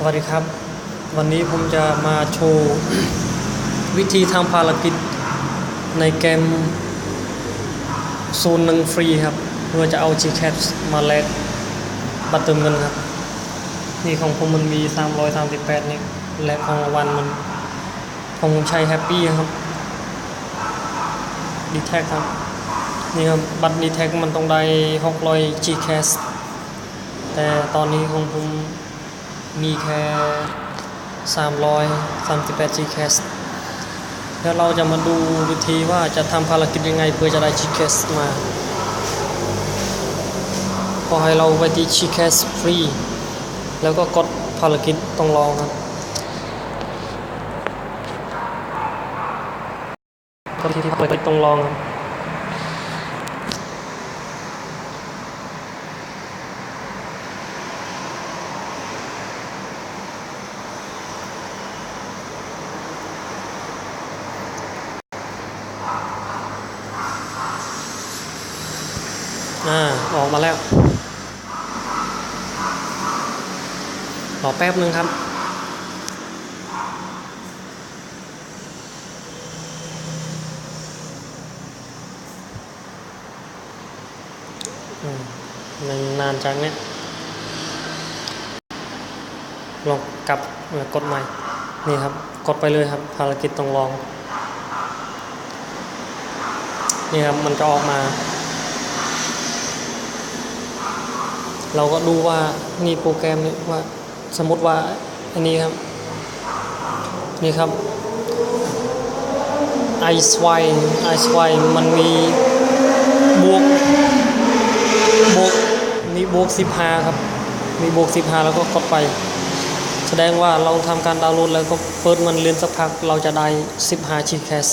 สวัสดีครับ วันนี้ผมจะมาโชว์ วิธีทำภารกิจในเกมโซนหนึ่งฟรีครับเพื่อจะเอา g c a p มาแลกบัตรเติมเงินครับ นี่ของผมมันมี 338 นี่และของรางวัลมันของผมใช้แฮปปี้ครับดีแท็กครับ นี่ครับ บัตรดีแท็กมันต้องได้600 g c a s แต่ตอนนี้ของผม มีแค่338 g c a s แล้วเราจะมาดูวิธีว่าจะทำภารกิจยังไงเพื่อจะได้ g c a s มาพอให้เราไปที่ g c a s ฟรีแล้วก็กดภารกิจต้องลองครับกดที่ภารกิจต้องลองครับ อ่าออกมาแล้ว รอแป๊บนึงครับอืมนานจังเนี่ย ลองกลับกดใหม่ นี่ครับ กดไปเลยครับ ภารกิจต้องลอง นี่ครับ มันจะออกมา เราก็ดูว่านี่โปรแกรมนี้ว่าสมมติว่าอันนี้ครับ นี่ครับ i s w i i s w i มันมีบวกบวกมีบวก15 ครับ มีบวก 15 แล้วก็กดไป แสดงว่าเราทำการดาวน์โหลดแล้วก็เปิดมันเรียนสักพักเราจะได้ 15 g c a s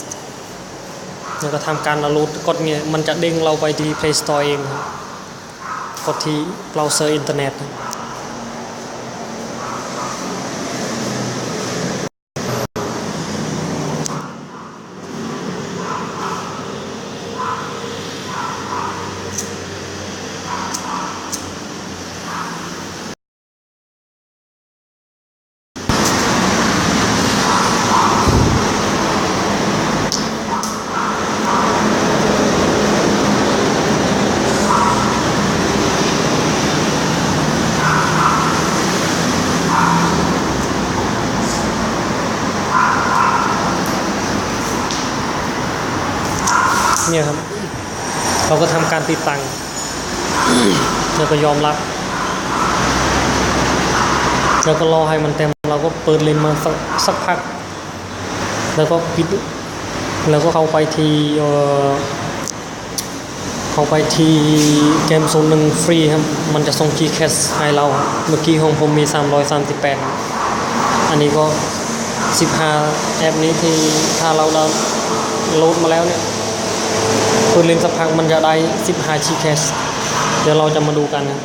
แล้วก็ทำการดาวน์โหลดกดเนี่ยมันจะเด้งเราไปที่ Play Store เองครับ กดที่เบราว์เซอร์อินเทอร์เน็ต เนี่ยครับเราก็ทำการติดตั้งแล้วก็ยอมรับแล้วก็รอให้มันเต็มเราก็เปิดเลนมาสักสักพัก แล้วก็ปิดแล้วก็เข้าไปทีเอ่อเข้าไปทีเกมโซนหนึ่งฟรีครับ มันจะส่ง G c a s ให้เรา เมื่อกี้ของผมมี 338 อันนี้ก็ 15 แอปนี้ที่ถ้าเราดาวโหลดมาแล้วเนี่ย เปิดเล่นสักพักมันจะได้15 g c a s เดี๋ยวเราจะมาดูกันนะ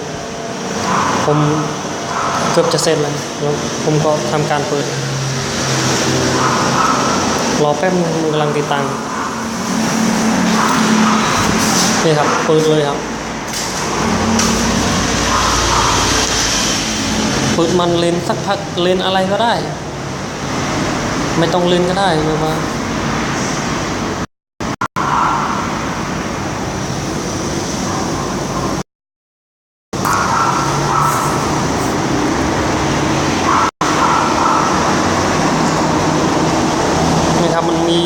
ผมเกือบจะเสร็จแล้วแล้วผมก็ทำการเปิด รอแป๊บนึงมันกำลังติดตั้งนี่ครับเปิดเลยครับเปิดมันเลนสักพักเลนอะไรก็ได้ ไม่ต้องเลนก็ได้แบบว่า นี่ครับมันมี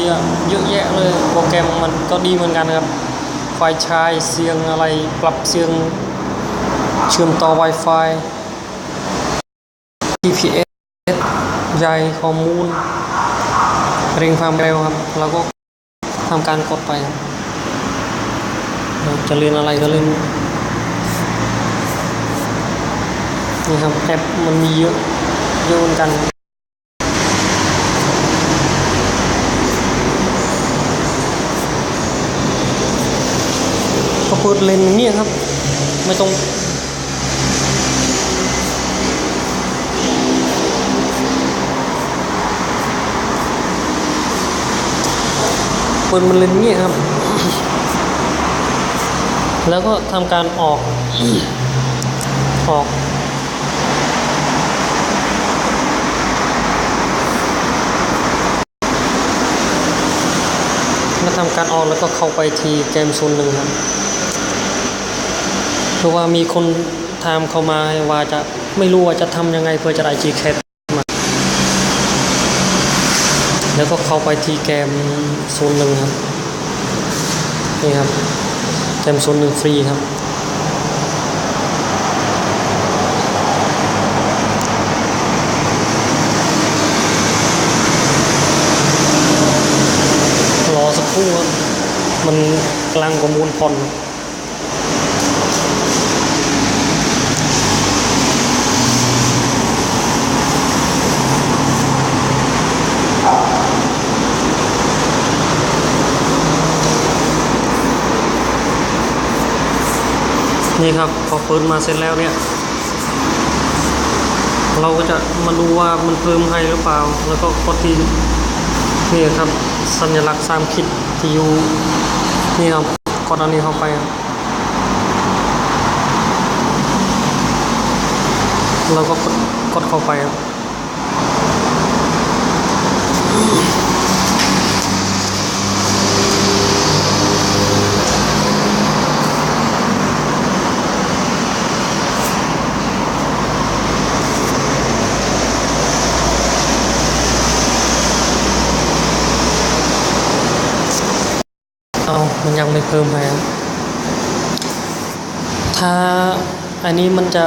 เยอะแยะเลยโปรแกรมมันก็ ดีเหมือนกันครับไฟฉายเสียงอะไรปรับเสียงเชื่อมต่อ Wi-Fi GPS ใหญ่ข้อมูลเร่งความเร็วครับเราก็ทำการกดไปครับจะเรียนอะไรก็เล่นนี่ครับแอปมันมีเยอะเยอะเหมือนกัน เปิดเลนอย่างนี้ครับ ไม่ต้องเปิดมันเลนนี้ครับ แล้วก็ทำการออกออกมาทำการออกแล้วก็เข้าไปทีเกมโซนหนึ่งครับ เพราว่ามีคนถามเข้ามาว่าจะไม่รู้ว่าจะทำยังไงเพื่อจะได้ G c a t มา แล้วก็เข้าไปที่เกมโซนหนึ่งครับนี่ครับเกมโซนหนึ่งฟรีครับรอสักครู่ครับมันกำลังประมวลผลนี่ นี่ครับพอเปิดมาเสร็จแล้วเนี่ย เราก็จะมาดูว่ามันเพิ่มให้หรือเปล่า แล้วก็กดที่นี่ครับสัญลักษณ์สามขีดที่อยู่นี่ครับกดอันนี้เข้าไปเราก็กดกดเข้าไปครับ ยังไม่เพิ่มให้ครับถ้าอันนี้มันจะ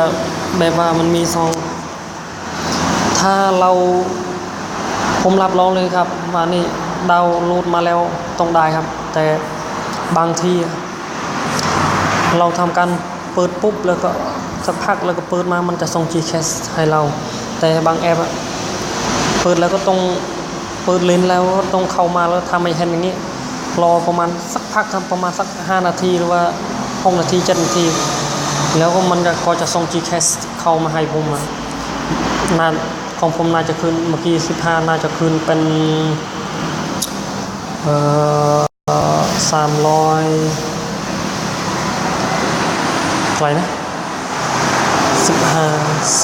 แบบว่ามันมีซอง ถ้าเราผมรับรองเลยครับว่านี่ดาวโหลดมาแล้วต้องได้ครับ แต่บางทีเราทำการเปิดปุ๊บแล้วก็สักพักแล้วก็เปิดมามันจะส่ง Gcast ให้เรา แต่บางแอปอะเปิดแล้วก็ต้องเปิดเลนแล้วก็ต้องเข้ามาแล้วทำให้เห็นอย่างนี้ รอประมาณสักพักครับประมาณสัก 5 นาทีหรือว่า 6 นาที7นาที แล้วก็มันก็จะส่ง Gcast เข้ามาให้ผมอะน่าของผมน่าจะคืนเมื่อกี้ 15 น่าจะคืนเป็นเอ่อสามร้อยเท่าไหร่นะสิบห้า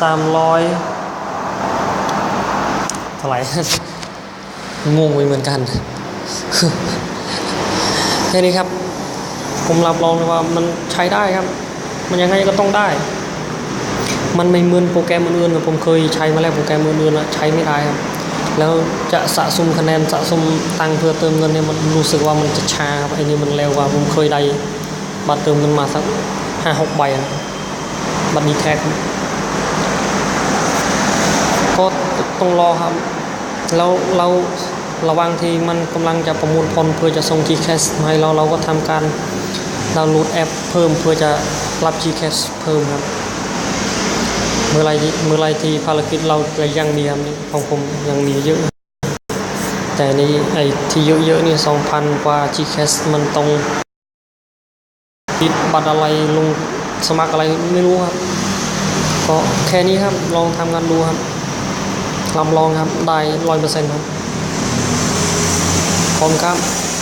สามร้อยเท่าไหร่งงไปเหมือนกัน แค่นี้ครับ ผมรับรองเลยว่ามันใช้ได้ครับ มันยังไงก็ต้องได้ มันไม่เหมือนโปรแกรมอื่นๆผมเคยใช้มาแล้วโปรแกรมอื่นๆอะใช้ไม่ได้ครับ แล้วจะสะสมคะแนนสะสมตังค์เพื่อเติมเงินเนี่ยมันรู้สึกว่ามันจะช้าครับไอ้นี่มันเร็วกว่าผมเคยได้บัตรเติมเงินมาสักห้าหกใบอะบัตรดีแท็กก็ต้องรอครับ แล้วเรา ระหวังที่มันกำลังจะประมวลผลเพื่อจะส่ง Gcash มาให้เราเราก็ทำการดาวน์โหลดแอปเพิ่มเพื่อจะรับ Gcash เพิ่มครับเมื่อไรเมื่อไรที่ภารกิจเราจะยังมีครับนี่ของผมยังมีเยอะ แต่นี่ไอ้ที่เยอะๆนี่สองพันกว่า Gcash มันต้องติดบัตรอะไรลงสมัครอะไรไม่รู้ครับก็แค่นี้ครับลองทำงานดูครับรับรองครับได้ร้อยเปอร์เซ็นต์ครับ ขอบคุณครับ